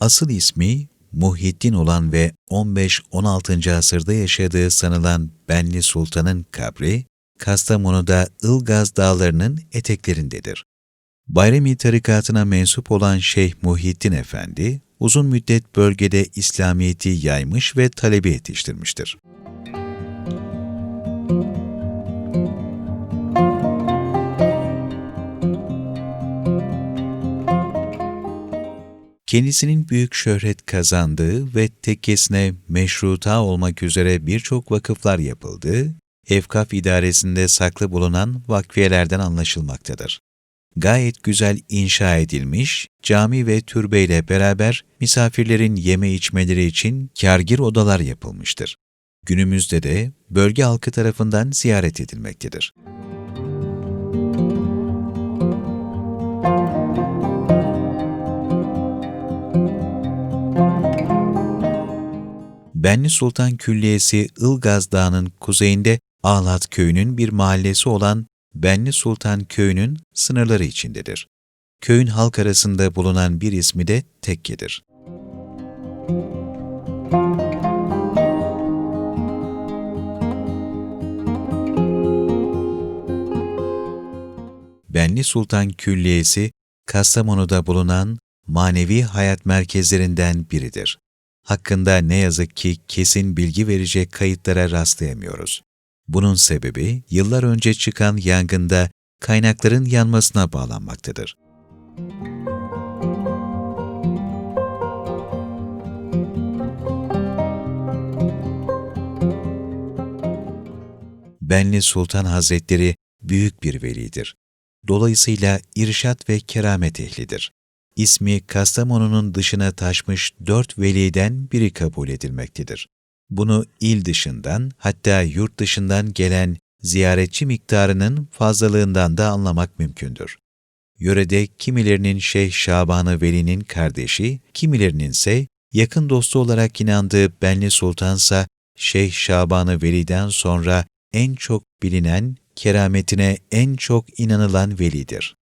Asıl ismi Muhyiddin olan ve 15-16. asırda yaşadığı sanılan Benli Sultan'ın kabri, Kastamonu'da Ilgaz Dağları'nın eteklerindedir. Bayrami tarikatına mensup olan Şeyh Muhyiddin Efendi, uzun müddet bölgede İslamiyet'i yaymış ve talebi yetiştirmiştir. Kendisinin büyük şöhret kazandığı ve tekkesine meşruta olmak üzere birçok vakıflar yapıldığı, Efkaf idaresinde saklı bulunan vakfiyelerden anlaşılmaktadır. Gayet güzel inşa edilmiş, cami ve türbeyle beraber misafirlerin yeme içmeleri için kârgir odalar yapılmıştır. Günümüzde de bölge halkı tarafından ziyaret edilmektedir. Benli Sultan Külliyesi Ilgaz Dağı'nın kuzeyinde Ağlat Köyü'nün bir mahallesi olan Benli Sultan Köyü'nün sınırları içindedir. Köyün halk arasında bulunan bir ismi de Tekke'dir. Benli Sultan Külliyesi, Kastamonu'da bulunan manevi hayat merkezlerinden biridir. Hakkında ne yazık ki kesin bilgi verecek kayıtlara rastlayamıyoruz. Bunun sebebi yıllar önce çıkan yangında kaynakların yanmasına bağlanmaktadır. Benli Sultan Hazretleri büyük bir velidir. Dolayısıyla irşat ve keramet ehlidir. İsmi Kastamonu'nun dışına taşmış dört veliden biri kabul edilmektedir. Bunu il dışından hatta yurt dışından gelen ziyaretçi miktarının fazlalığından da anlamak mümkündür. Yörede kimilerinin Şeyh Şabanı Veli'nin kardeşi, kimilerinin ise yakın dostu olarak inandığı Benli Sultansa Şeyh Şabanı Veli'den sonra en çok bilinen, kerametine en çok inanılan velidir.